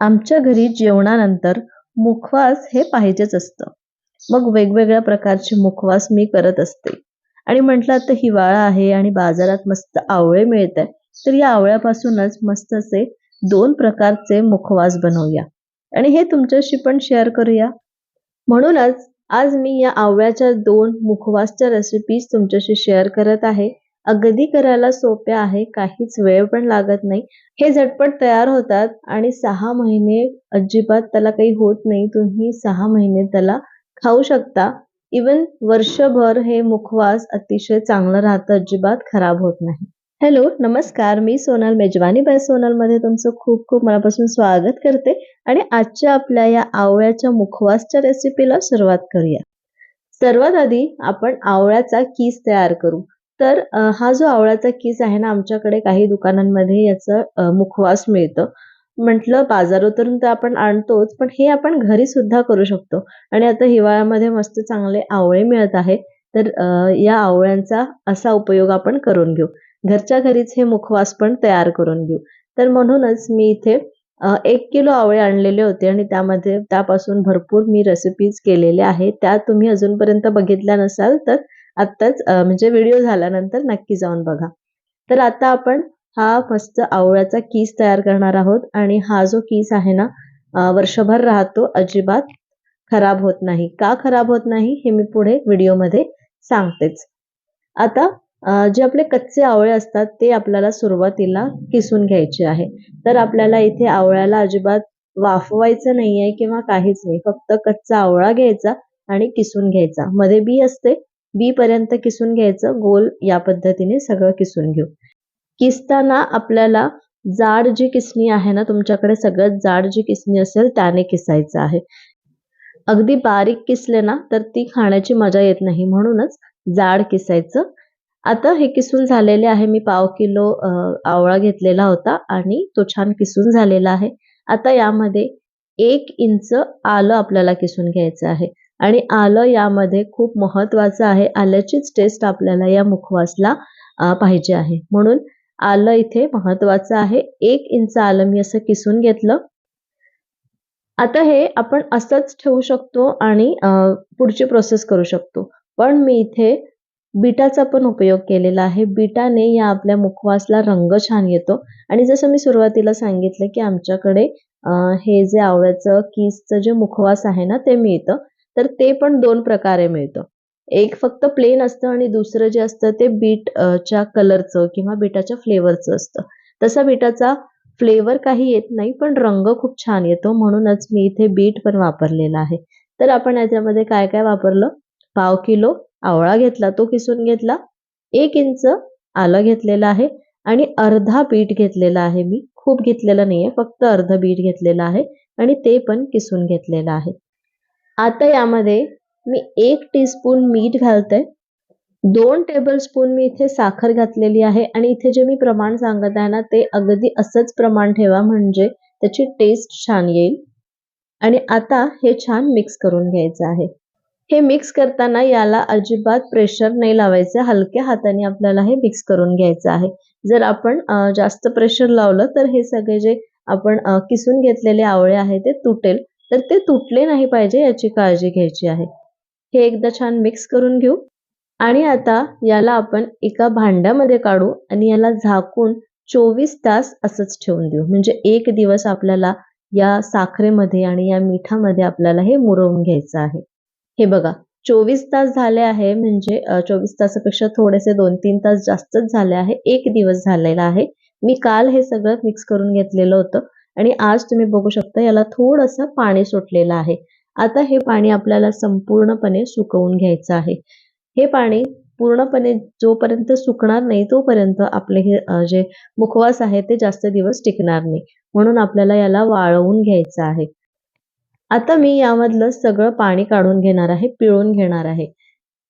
आमच्या घरी जेवणानंतर मुखवास हे पाहिजेच असतं. मग वेगवेगळ्या प्रकारचे मुखवास मी करत असते. आणि म्हटलं आता हिवाळा आहे आणि बाजारात मस्त आवळे मिळत आहे तर या आवळ्यापासूनच मस्त असे दोन प्रकारचे मुखवास बनवूया. आणि हे तुमच्याशी पण शेअर करूया. म्हणूनच आज मी या आवळ्याच्या दोन मुखवासच्या रेसिपीज तुमच्याशी शेअर करत आहे. अगदी करायला सोप्या आहे काहीच वेळ पण लागत नाही. हे झटपट तयार होतात आणि सहा महिने अजिबात त्याला काही होत नाही. तुम्ही सहा महिने त्याला खाऊ शकता. इवन वर्षभर हे मुखवास अतिशय चांगलं राहतं अजिबात खराब होत नाही. हॅलो नमस्कार. मी सोनल मेजवानी बाय सोनलमध्ये तुमचं खूप खूप मनापासून स्वागत करते आणि आजच्या आपल्या या आवळ्याच्या मुखवासच्या रेसिपीला सुरुवात करूया. सर्वात आधी आपण आवळ्याचा कीस तयार करू. तर हा जो आवळ्याचा किस आहे ना आमच्याकडे काही दुकानांमध्ये याचं मुखवास मिळतं. म्हटलं बाजारातून तर आपण आणतोच पण हे आपण घरी सुद्धा करू शकतो. आणि आता हिवाळ्यामध्ये मस्त चांगले आवळे मिळत आहे तर या आवळ्यांचा असा उपयोग आपण करून घेऊ. घरच्या घरीच हे मुखवास पण तयार करून घेऊ. तर म्हणूनच मी इथे एक किलो आवळे आणलेले होते आणि त्यामध्ये त्यापासून भरपूर मी रेसिपीज केलेल्या आहेत. त्या तुम्ही अजूनपर्यंत बघितल्या नसाल तर आत्ताच म्हणजे व्हिडिओ झाल्यानंतर नक्की जाऊन बघा. तर आता आपण हा मस्त आवळ्याचा कीस तयार करणार आहोत आणि हा जो कीस आहे ना वर्षभर राहतो अजिबात खराब होत नाही. का खराब होत नाही हे मी पुढे व्हिडिओमध्ये सांगतेच. आता जे आपले कच्चे आवळे असतात ते आपल्याला सुरुवातीला किसून घ्यायचे आहे. तर आपल्याला इथे आवळ्याला अजिबात वाफवायचं नाही आहे किंवा काहीच नाही. फक्त कच्चा आवळा घ्यायचा आणि किसून घ्यायचा. मध्ये बी असते बी पर्यंत किसून घ्यायचं. गोल या पद्धतीने सगळं किसून घेऊ. किसताना आपल्याला जाड जी किसणी आहे ना तुमच्याकडे सगळ्यात जाड जी किसणी असेल त्याने किसायचं आहे. अगदी बारीक किसले ना तर ती खाण्याची मजा येत नाही. म्हणूनच जाड किसायचं. आता हे किसून झालेले आहे. मी पाव किलो आवळा घेतलेला होता आणि तो छान किसून झालेला आहे. आता यामध्ये एक इंच आलं आपल्याला किसून घ्यायचं आहे. आणि आलं यामध्ये खूप महत्वाचं आहे आल्याचीच टेस्ट आपल्याला या मुखवासला पाहिजे आहे. म्हणून आलं इथे महत्वाचं आहे. एक इंच आलं मी असं किसून घेतलं. आता हे आपण असंच ठेवू शकतो आणि पुढची प्रोसेस करू शकतो. पण मी इथे बीटाचा पण उपयोग केलेला आहे. बीटाने या आपल्या मुखवासला रंग छान येतो. आणि जसं मी सुरुवातीला सांगितलं की आमच्याकडे हे जे आवळ्याचं किसचं जे मुखवास आहे ना ते मिळतं. तर ते पण दोन प्रकारे मिळतं. एक फक्त प्लेन असतं आणि दुसरं जे असतं ते बीट च्या कलरचं किंवा बीटाच्या फ्लेवरचं असतं. तसा बीटाचा फ्लेवर काही येत नाही पण रंग खूप छान येतो. म्हणूनच मी इथे बीट पण वापरलेला आहे. तर आपण याच्यामध्ये काय काय वापरलं? पाव किलो आवळा घेतला तो किसून घेतला. एक इंच आलं घेतलेलं आहे आणि अर्धा बीट घेतलेला आहे मी. खूप घेतलेलं नाहीये फक्त अर्ध बीट घेतलेलं आहे आणि ते पण किसून घेतलेलं आहे. आता यामध्ये मी एक टीस्पून मीठ घालते. दोन टेबलस्पून मी इथे साखर घातलेली आहे आणि इथे जे मी प्रमाण सांगत आहे ना ते अगदी असंच प्रमाण ठेवा म्हणजे त्याची टेस्ट छान येईल. आणि आता हे छान मिक्स करून घ्यायचं आहे. हे मिक्स करताना याला अजिबात प्रेशर नाही लावायचं. हलक्या हाताने आपल्याला हे मिक्स करून घ्यायचं आहे. जर आपण जास्त प्रेशर लावलं तर हे सगळे जे आपण किसून घेतलेले आवळे आहे ते तुटेल. तर ते तुटले नाही पाहिजे याची काळजी घ्यायची आहे. हे एकदा छान मिक्स करून घेऊ. आणि आता याला आपण एका भांड्यामध्ये काढू आणि याला झाकून चोवीस तास असंच ठेवून देऊ. म्हणजे एक दिवस आपल्याला या साखरेमध्ये आणि या मिठामध्ये आपल्याला हे मुरवून घ्यायचं आहे. हे बघा चोवीस तास झाले आहे म्हणजे चोवीस तासापेक्षा थोडेसे दोन तीन तास जास्तच झाले आहे. एक दिवस झालेला आहे. मी काल हे सगळं मिक्स करून घेतलेलं होतं. आणि आज तुम्ही बघू शकता याला थोडंसं पाणी सुटलेलं आहे. आता हे पाणी आपल्याला संपूर्णपणे सुकवून घ्यायचं आहे. हे पाणी पूर्णपणे जोपर्यंत सुकणार नाही तोपर्यंत आपले हे जे मुखवास आहे ते जास्त दिवस टिकणार नाही. म्हणून आपल्याला याला वाळवून घ्यायचं आहे. आता मी यामधलं सगळं पाणी काढून घेणार आहे पिळून घेणार आहे.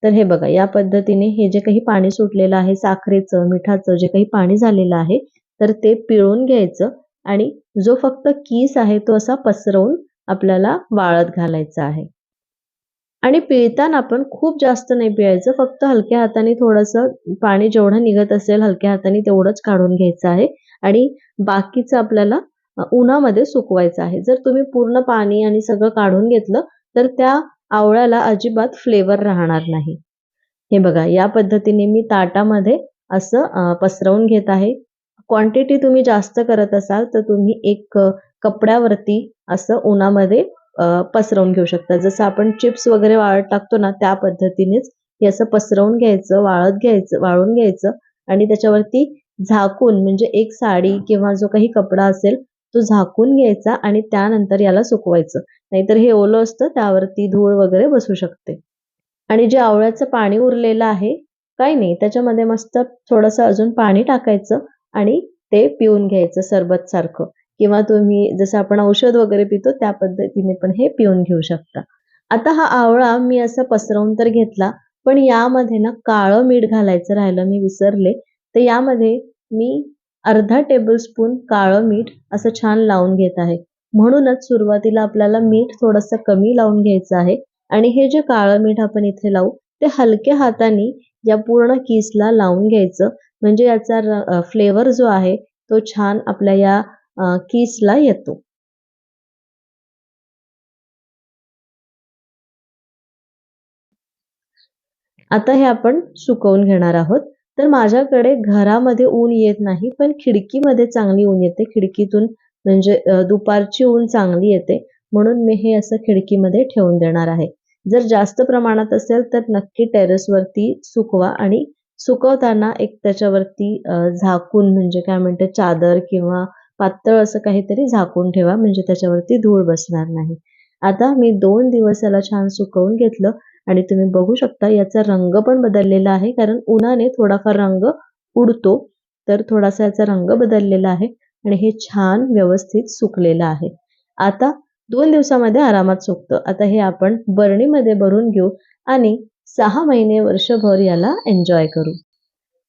तर हे बघा या पद्धतीने हे जे काही पाणी सुटलेलं आहे साखरेचं मिठाचं जे काही पाणी झालेलं आहे तर ते पिळून घ्यायचं. आणि जो फक्त कीस आहे तो असा पसरवून आपल्याला वाळत घालायचा आहे. आणि पिळताना आपण खूप जास्त नाही पिळायचं फक्त हलक्या हाताने थोडंसं पाणी जेवढं निघत असेल हलक्या हाताने तेवढंच काढून घ्यायचं आहे आणि बाकीचं आपल्याला उन्हामध्ये सुकवायचं आहे. जर तुम्ही पूर्ण पाणी आणि सगळं काढून घेतलं तर त्या आवळ्याला अजिबात फ्लेवर राहणार नाही. हे बघा या पद्धतीने मी ताटामध्ये असं पसरवून घेत आहे. क्वांटिटी तुम्ही जास्त करत असाल तर तुम्ही एक कपड्यावरती असं उन्हामध्ये पसरवून घेऊ शकता. जसं आपण चिप्स वगैरे वाळत टाकतो ना त्या पद्धतीनेच हे असं पसरवून घ्यायचं वाळत घ्यायचं वाळून घ्यायचं आणि त्याच्यावरती झाकून म्हणजे एक साडी किंवा जो काही कपडा असेल तो झाकून घ्यायचा आणि त्यानंतर याला सुकवायचं. नाहीतर हे ओलं असतं त्यावरती धूळ वगैरे बसू शकते. आणि जे आवळ्याचं पाणी उरलेलं आहे काही नाही त्याच्यामध्ये मस्त थोडंसं अजून पाणी टाकायचं. आणि ते पिऊन घ्यायचं सरबत सारखं. किंवा तुम्ही जसं आपण औषध वगैरे पितो त्या पद्धतीने पण हे पिऊन घेऊ शकता. आता हा आवळा मी असा पसरवून तर घेतला पण यामध्ये ना काळं मीठ घालायचं राहिलं मी विसरले. तर यामध्ये मी अर्धा टेबलस्पून काळं मीठ असं छान लावून घेत आहे. म्हणूनच सुरुवातीला आपल्याला मीठ थोडंसं कमी लावून घ्यायचं आहे. आणि हे जे काळं मीठ आपण इथे लावू ते हलक्या हाताने या पूर्ण किसला लावून घ्यायचं. म्हणजे याचा फ्लेवर जो आहे तो छान आपल्या या किसला येतो. आता हे आपण सुकवून घेणार आहोत. तर माझ्याकडे घरामध्ये ऊन येत नाही पण खिडकीमध्ये चांगली ऊन येते. खिडकीतून म्हणजे दुपारची ऊन चांगली येते. म्हणून मी हे असं खिडकीमध्ये ठेवून देणार आहे. जर जास्त प्रमाणात असेल तर नक्की टेरेसवरती सुकवा आणि सुकवताना एक त्याच्यावरती झाकून म्हणजे काय म्हणते चादर किंवा पातळ असं काहीतरी झाकून ठेवा म्हणजे त्याच्यावरती धूळ बसणार नाही. आता मी दोन दिवस याला छान सुकवून घेतलं आणि तुम्ही बघू शकता याचा रंग पण बदललेला आहे कारण उन्हाने थोडाफार रंग उडतो तर थोडासा याचा रंग बदललेला आहे आणि हे छान व्यवस्थित सुकलेलं आहे. आता दोन दिवसामध्ये आरामात सुकतं. आता हे आपण बरणीमध्ये भरून घेऊ आणि सहा महिने वर्षभर याला एन्जॉय करू.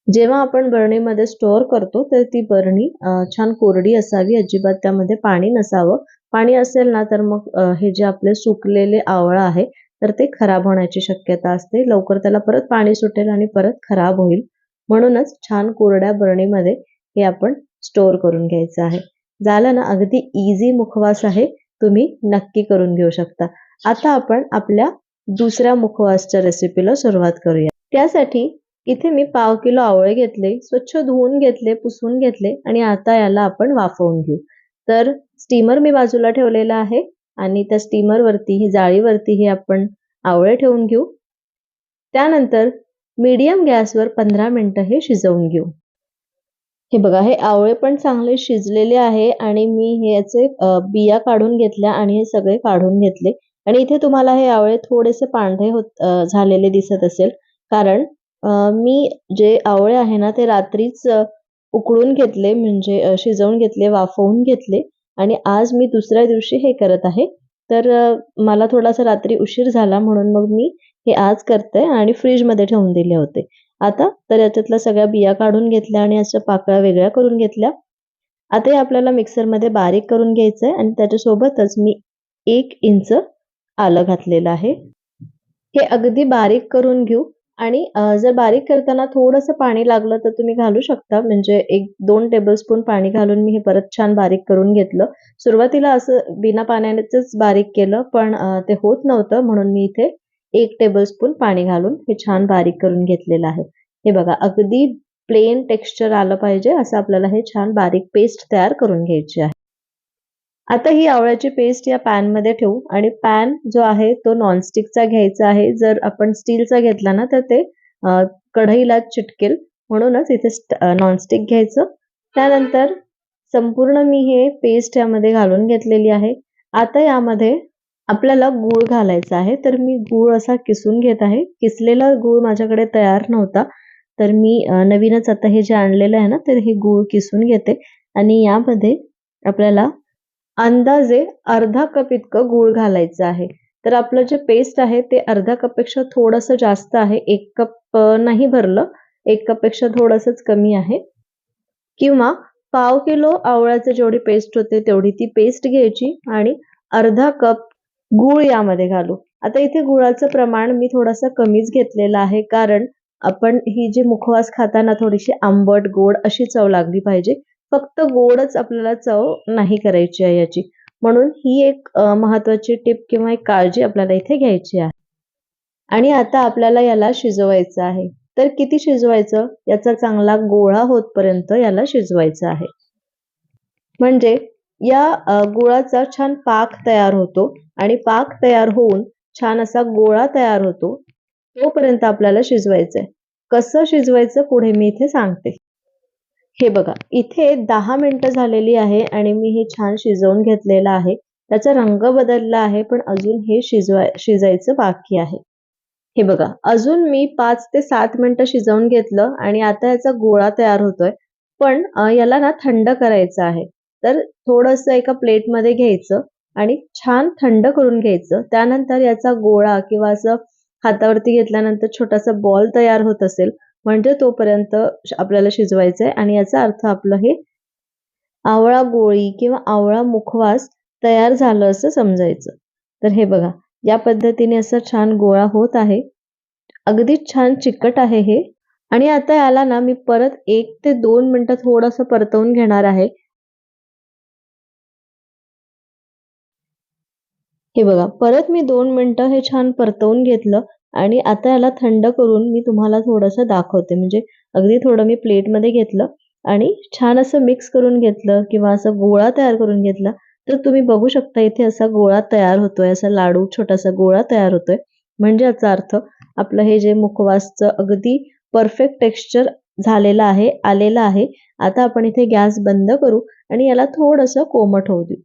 जेव्हा आपण बरणीमध्ये स्टोअर करतो तर ती बरणी छान कोरडी असावी अजिबात त्यामध्ये पाणी नसावं. पाणी असेल ना तर मग हे जे आपले सुकलेले आवळा आहे तर ते खराब होण्याची शक्यता असते. लवकर त्याला परत पाणी सुटेल आणि परत खराब होईल. म्हणूनच छान कोरड्या बरणीमध्ये हे आपण स्टोअर करून घ्यायचं आहे. झालं ना अगदी इझी मुखवास आहे. तुम्ही नक्की करून घेऊ शकता. आता आपण आपल्या दुसऱ्या मुखवासच्या रेसिपीला सुरुवात करूया. त्यासाठी इथे मी पाव किलो आवळे घेतले स्वच्छ धुवून घेतले पुसून घेतले आणि आता याला आपण वाफवून घेऊ. तर स्टीमर मी बाजूला ठेवलेला आहे आणि त्या स्टीमरवरती ही जाळीवरती हे आपण आवळे ठेवून घेऊ. त्यानंतर मीडियम गॅसवर पंधरा मिनटं हे शिजवून घेऊ. हे बघा हे आवळे पण चांगले शिजलेले आहे आणि मी हे याचे बिया काढून घेतल्या आणि हे सगळे काढून घेतले. आणि इथे तुम्हाला हे आवळे थोडेसे पांढरे होत झालेले दिसत असेल. कारण मी जे आवळे आहे ना ते रात्रीच उकळून घेतले म्हणजे शिजवून घेतले वाफवून घेतले. आणि आज मी दुसऱ्या दिवशी हे करत आहे. तर मला थोडासा रात्री उशीर झाला म्हणून मग मी हे आज करते आणि फ्रीजमध्ये ठेवून दिले होते. आता तर याच्यातल्या सगळ्या बिया काढून घेतल्या आणि अशा पाकळ्या वेगळ्या करून घेतल्या. आता हे आपल्याला मिक्सरमध्ये बारीक करून घ्यायचं आहे आणि त्याच्यासोबतच मी एक इंच आलं घातलेलं आहे. हे अगदी बारीक करून घेऊ आणि जर बारीक करताना थोडंसं पाणी लागलं तर तुम्ही घालू शकता. म्हणजे एक दोन टेबलस्पून पाणी घालून मी हे परत छान बारीक करून घेतलं. सुरुवातीला असं बिना पाण्यानेच बारीक केलं पण ते होत नव्हतं. म्हणून मी इथे एक टेबलस्पून पाणी घालून हे छान बारीक करून घेतलेलं आहे. हे बघा अगदी प्लेन टेक्स्चर आलं पाहिजे. असं आपल्याला हे छान बारीक पेस्ट तयार करून घ्यायची आहे. आता ही आवळ्याची पेस्ट या पॅनमध्ये ठेवू. आणि पॅन जो आहे तो नॉनस्टिकचा घ्यायचा आहे. जर आपण स्टीलचा घेतला ना तर ते कढईला चिटकेल. म्हणूनच इथे नॉनस्टिक घ्यायचं. त्यानंतर संपूर्ण मी हे पेस्ट यामध्ये घालून घेतलेली आहे. आता यामध्ये आपल्याला गूळ घालायचा आहे. तर मी गूळ असा किसून घेत आहे. किसलेला गूळ माझ्याकडे तयार नव्हता. तर मी नवीनच आता हे जे आणलेलं आहे ना तर हे गूळ किसून घेते. आणि यामध्ये आपल्याला अंदाजे अर्धा कप इतकं गूळ घालायचं आहे. तर आपलं जे पेस्ट आहे ते अर्धा कपपेक्षा थोडंसं जास्त आहे. एक कप नाही भरलं. एक कपपेक्षा थोडंसंच कमी आहे. किंवा पाव किलो आवळ्याचं जेवढी पेस्ट होते तेवढी ती पेस्ट घ्यायची आणि अर्धा कप गूळ यामध्ये घालू. आता इथे गुळाचं प्रमाण मी थोडंसं कमीच घेतलेलं आहे कारण आपण ही जी मुखवास खाताना थोडीशी आंबट गोड अशी चव लागली पाहिजे. फक्त गोडच आपल्याला चव नाही करायची आहे याची. म्हणून ही एक महत्वाची टिप किंवा एक काळजी आपल्याला इथे घ्यायची आहे. आणि आता आपल्याला याला शिजवायचं आहे. तर किती शिजवायचं? याचा चांगला गोळा होतपर्यंत याला शिजवायचं आहे. म्हणजे या गुळाचा छान पाक तयार होतो आणि पाक तयार होऊन छान असा गोळा तयार होतो तोपर्यंत आपल्याला शिजवायचंय. कसं शिजवायचं पुढे मी इथे सांगते. हे बघा इथे दहा मिनिटं झालेली आहे आणि मी हे छान शिजवून घेतलेलं आहे. त्याचा रंग बदलला आहे पण अजून हे शिजवाय शिजायचं बाकी आहे. हे बघा अजून मी पाच ते सात मिनिटं शिजवून घेतलं आणि आता याचा गोळा तयार होतोय. पण याला ना थंड करायचं आहे. तर थोडंसं एका प्लेटमध्ये घ्यायचं आणि छान थंड करून घ्यायचं. त्यानंतर याचा गोळा किंवा असं हातावरती घेतल्यानंतर छोटासा बॉल तयार होत असेल म्हणजे तोपर्यंत आपल्याला शिजवायचं आहे आणि याचा अर्थ आपलं हे आवळा गोळी किंवा आवळा मुखवास तयार झालं असं समजायचं. तर हे बघा या पद्धतीने असं छान गोळा होत आहे. अगदी छान चिकट आहे हे. आणि आता याला ना मी परत एक ते दोन मिनिटं थोडंसं परतवून घेणार आहे. हे बघा परत मी दोन मिनिटं हे छान परतवून घेतलं. आणि आता याला थंड करून मी तुम्हाला थोडंसं दाखवते. म्हणजे अगदी थोडं मी प्लेटमध्ये घेतलं आणि छान असं मिक्स करून घेतलं किंवा असं गोळा तयार करून घेतला तर तुम्ही बघू शकता इथे असा गोळा तयार होतोय. असा लाडू छोटासा गोळा तयार होतोय. म्हणजे याचा अर्थ आपलं हे जे मुखवासचं अगदी परफेक्ट टेक्स्चर झालेलं आहे आलेलं आहे आता आपण इथे गॅस बंद करू आणि याला थोडंसं कोमट होऊ देऊ.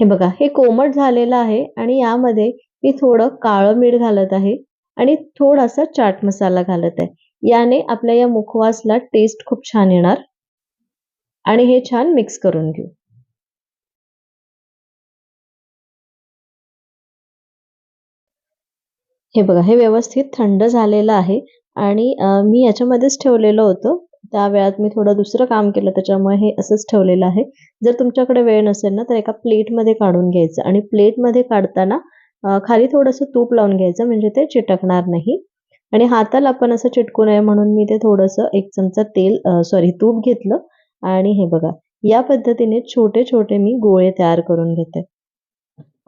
हे बघा हे कोमट झालेलं आहे आणि यामध्ये मी थोडं काळं मीठ घालत आहे आणि थोडासा चाट मसाला घालत आहे. याने आपल्या या मुखवासला टेस्ट खूप छान येणार. आणि हे छान मिक्स करून घेऊ. हे बघा हे व्यवस्थित थंड झालेलं आहे आणि मी याच्यामध्येच ठेवलेलं होतं. त्या वेळात मी थोडं दुसरं काम केलं त्याच्यामुळे हे असंच ठेवलेलं आहे. जर तुमच्याकडे वेळ नसेल ना तर एका प्लेटमध्ये काढून घ्यायचं. आणि प्लेटमध्ये काढताना खाली थोडंसं तूप लावून घ्यायचं म्हणजे ते चिटकणार नाही. आणि हाताला पण असं चिटकू नये म्हणून मी ते थोडंसं एक चमचा तेल सॉरी तूप घेतलं. आणि हे बघा या पद्धतीने छोटे छोटे मी गोळे तयार करून घेते.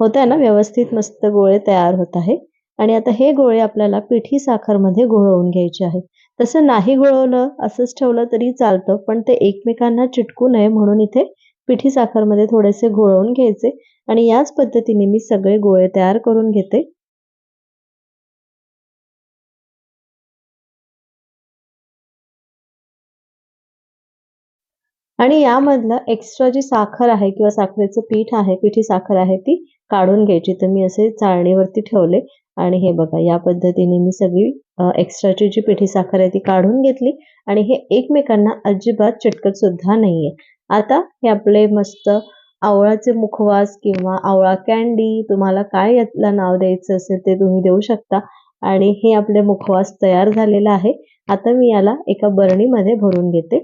होत आहे ना व्यवस्थित मस्त गोळे तयार होत आहे. आणि आता हे गोळे आपल्याला पिठी साखरमध्ये घोळवून घ्यायचे आहे तसं नाही घोळवलं असंच ठेवलं तरी चालतं पण ते एकमेकांना चिटकू नये म्हणून इथे पिठी साखरमध्ये थोडेसे घोळवून घ्यायचे आणि याच पद्धतीने मी सगळे गोळे तयार करून घेते. आणि यामधलं एक्स्ट्रा जी साखर आहे किंवा साखरेचं पीठ आहे पिठी साखर आहे ती काढून घ्यायची. तर मी असे चाळणीवरती ठेवले आणि हे बघा या पद्धतीने मी सगळी एक्स्ट्राची जी पिठी साखर आहे ती काढून घेतली. आणि हे एकमेकांना अजिबात चिटकत सुद्धा नाहीये. आता हे आपले मस्त आवळाचे मुखवास किंवा आवळा कॅन्डी तुम्हाला काय यातला नाव द्यायचं असेल ते तुम्ही देऊ शकता. आणि हे आपले मुखवास तयार झालेला आहे. आता मी याला एका बरणीमध्ये भरून घेते.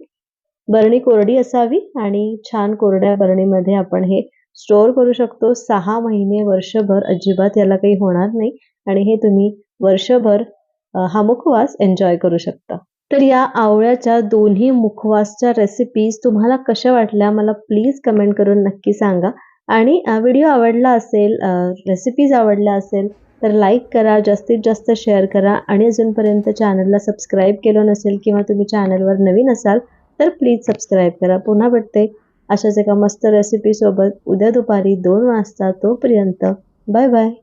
बरणी कोरडी असावी आणि छान कोरड्या बरणीमध्ये आपण हे स्टोअर करू शकतो. सहा महिने वर्षभर अजिबात याला काही होणार नाही आणि हे तुम्ही वर्षभर हा मुखवास एन्जॉय करू शकता. तर या आवळ्याच्या दोन्ही मुखवासच्या रेसिपीज तुम्हाला कशा वाटल्या मला प्लीज कमेंट करून नक्की सांगा. आणि व्हिडिओ आवडला असेल रेसिपीज आवडल्या असेल तर लाईक करा जास्तीत जास्त शेअर करा. आणि अजूनपर्यंत चॅनलला सबस्क्राईब केलं नसेल किंवा तुम्ही चॅनलवर नवीन असाल तर प्लीज सबस्क्राईब करा. पुन्हा भेटते अशाच एका मस्त रेसिपीसोबत उद्या दुपारी दोन वाजता तोपर्यंत. Bye bye